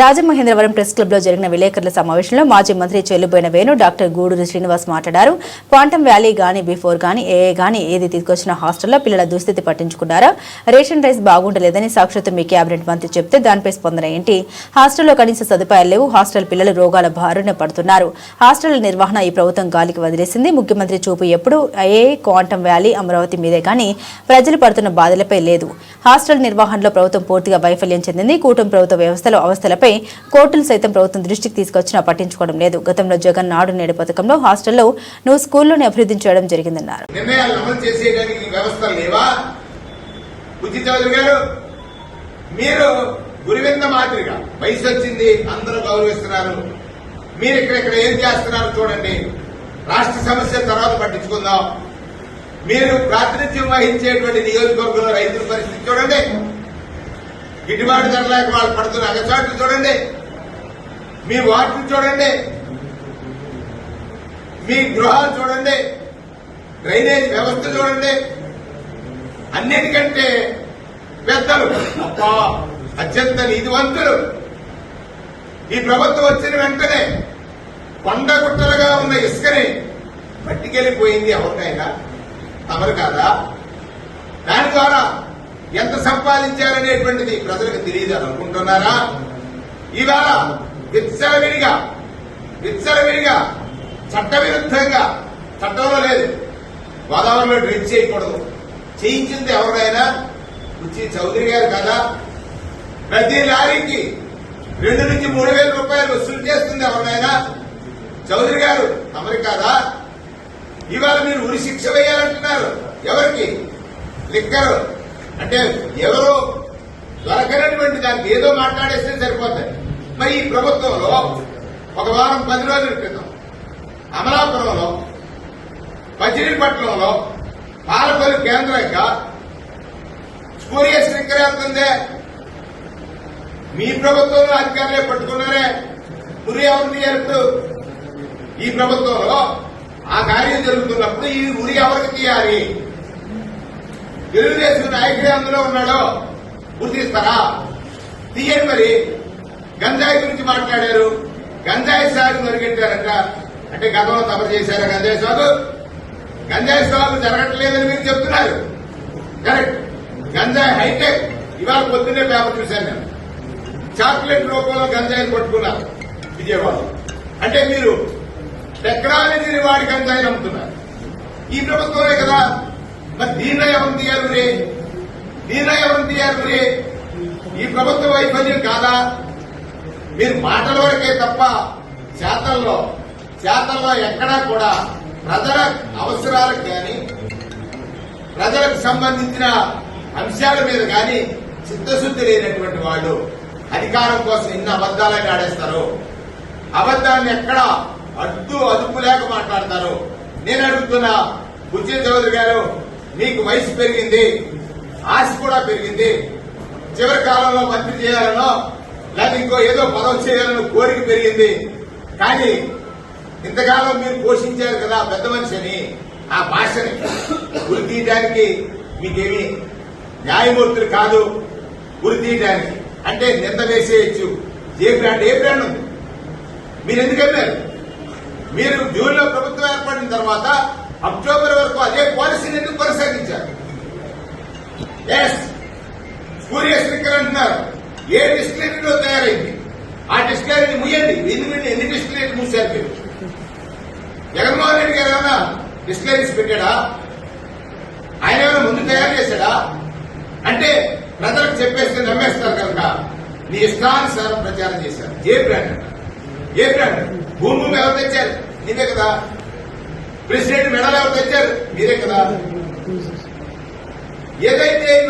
Rajamahendravaram press క్లబ్లో జరిగిన విలేకరుల సమావేశంలో మాజీ మంత్రి చెల్లుబోయిన వేణు డాక్టర్ గూడూరు శ్రీనివాస్ మాట్లాడారు. క్వాంటమ్ వ్యాలీ గాని బిఫోర్ గాని ఏఏ గాని ఏది తీసుకొచ్చిన హాస్టల్లో పిల్లల దుస్థితి పట్టించుకున్నారా? రేషన్ రైస్ బాగుండలేదని సాక్షాత్తు మీ కేబినెట్ మంత్రి చెప్తే దానిపై స్పందన ఏంటి? హాస్టల్లో కనీస సదుపాయాలు లేవు. హాస్టల్ పిల్లలు రోగాల బారిన పడుతున్నారు. హాస్టల్ నిర్వహణ ఈ ప్రభుత్వం గాలికి వదిలేసింది. ముఖ్యమంత్రి చూపు ఎప్పుడు? ఏ క్వాంటమ్ వ్యాలీ అమరావతి మీదే కానీ ప్రజలు పడుతున్న బాధలపై లేదు. హాస్టల్ నిర్వహణలో ప్రభుత్వం పూర్తిగా వైఫల్యం చెందింది. కూటమి ప్రభుత్వ వ్యవస్థలో అవస్థలపై కోర్టులు సైతం ప్రభుత్వం దృష్టికి తీసుకొచ్చినా పట్టించుకోవడం లేదు. గతంలో జగన్ నాడు నేడు పథకంలో హాస్టల్లో నువ్వు స్కూల్లోనే అభివృద్ధి చేయడం జరిగిందన్నారు. మీరు గురివింద మాదిరిగా వయసు వచ్చింది అందరూ గౌరవిస్తున్నారు. మీరు ఇక్కడ ఇక్కడ ఏం చేస్తున్నారు చూడండి. రాష్ట్ర సమస్య తర్వాత పట్టించుకుందాం. మీరు ప్రాతినిధ్యం వహించేటువంటి నియోజకవర్గంలో రైతుల పరిస్థితి చూడండి. గిట్టుబాటు ధర లేక వాళ్ళు పడుతున్న అగచాట్లు చూడండి. మీ వార్డు చూడండి. మీ గృహాలు చూడండి. డ్రైనేజ్ వ్యవస్థ చూడండి. అన్నిటికంటే పెద్దలు. అత్యంత నీతివంతులు. ఈ ప్రభుత్వం వచ్చిన వెంటనే కొండ గుట్టలుగా ఉన్న ఇసుకని పట్టుకెళ్ళిపోయింది ఎవరినైనా తమరు కాదా? దాని ద్వారా ఎంత సంపాదించారనేటువంటిది ప్రజలకు తెలియదు అనుకుంటున్నారా? ఇవాళ విచ్చలవిడిగా విచ్చలవిడిగా చట్టవిరుద్ధంగా చట్టంలో లేదు. గోదావరిలో డ్రింక్ చేయకూడదు. చేయించింది ఎవరినైనా? రుచి చౌదరి గారు కదా. ప్రతి లారీకి రెండు నుంచి మూడు వేల రూపాయలు వసూలు చేస్తుంది ఎవరినైనా? చౌదరి గారు తమరి కాదా? ఇవాళ మీరు ఉరి శిక్ష వేయాలంటున్నారు. ఎవరికి? లిక్కరు. అంటే ఎవరు దొరకనటువంటి దానికి ఏదో మాట్లాడేస్తే సరిపోతాయి. మరి ఈ ప్రభుత్వంలో ఒక వారం పది రోజుల క్రితం అమలాపురంలో మచిలీపట్నంలో పాలపల్లి కేంద్రంగా సూర్య స్టిక్కర్ మీ ప్రభుత్వంలో అధికారులే పట్టుకున్నారే. ఉరి ఎవరిని తీయారు ఈ ప్రభుత్వంలో ఆ కార్యం జరుగుతున్నప్పుడు ఈ ఉరి ఎవరికి తీయాలి? తెలుగుదేశం నాయకుడే అందులో ఉన్నాడో గుర్తిస్తారా? తీయండి మరి. గంజాయి గురించి మాట్లాడారు. గంజాయి సాగు మరిగెట్టారంట. అంటే గతంలో తమరు చేశారా గంజాయి సాగు. గంజాయి సాగు జరగట్లేదని మీరు చెప్తున్నారు. కరెక్ట్ గంజాయి హైటెక్. ఇవాళ పొద్దున్నే పేపర్ చూశాను నేను. చాక్లెట్ రూపంలో గంజాయిని పట్టుకున్నారు విజయవాడ. అంటే మీరు టెక్నాలజీని వాడి గంజాయిని అమ్ముతున్నారు ఈ ప్రభుత్వమే కదా. మరి దీనిలో ఎవరు తీయాలి రే దీనిలో ఎవరు తీయాలి రే ఈ ప్రభుత్వ వైఫల్యం కాదా? మీరు మాటల వరకే తప్ప చేతల్లో చేతల్లో ఎక్కడా కూడా ప్రజల అవసరాలకు కానీ ప్రజలకు సంబంధించిన అంశాల మీద కానీ చిత్తశుద్ధి లేనటువంటి వాళ్ళు అధికారం కోసం ఇన్ని అబద్దాలని ఆడేస్తారు? అబద్దాన్ని ఎక్కడ అడ్డు అదుపు లేక మాట్లాడతారు? నేను అడుగుతున్నా బుజ్జి చౌదరి గారు మీకు వయసు పెరిగింది ఆశ కూడా పెరిగింది. చివరి కాలంలో మంత్రి చేయాలనో లేదా ఇంకో ఏదో పదవి చేయాలనో కోరిక పెరిగింది. కానీ ఇంతకాలం మీరు పోషించారు కదా పెద్ద మనిషిని ఆ భాషని గురి తీయడానికి మీకేమి న్యాయమూర్తులు కాదు. గురి తీయడానికి అంటే నింద వేసేయచ్చు. ఏ బ్రాండ్ ఏ బ్రాండ్ ఉంది? మీరు ఎందుకు వెళ్ళారు మీరు జూన్లో ప్రభుత్వం ఏర్పడిన తర్వాత అక్టోబర్ వరకు అదే పాలసీని ఎందుకు ఎస్ సూర్యశ్రీకర్ అంటున్నారు. ఏ డిస్టిలరీలో తయారైంది? ఆ డిస్టిలరీని ముయ్యండి. ఎన్ని ఎన్ని డిస్టిలరీ మూసారు మీరు? జగన్మోహన్ రెడ్డి గారు ఏమైనా డిస్టిలరీస్ పెట్టాడా? ఆయన ఏమైనా ముందు తయారు చేశాడా? అంటే ప్రజలకు చెప్పేస్తే నమ్మేస్తారు కనుక నీ ఇష్టానుసారం ప్రచారం చేశారు. ఏ బ్రాండ్? ఏ బ్రాండ్? భూమి భూమి ఎవరు తెచ్చారు? నీవే కదా. ప్రెసిడెంట్ మెడల్ ఎవరు తెచ్చారు? మీరే కదా. ఏదైతే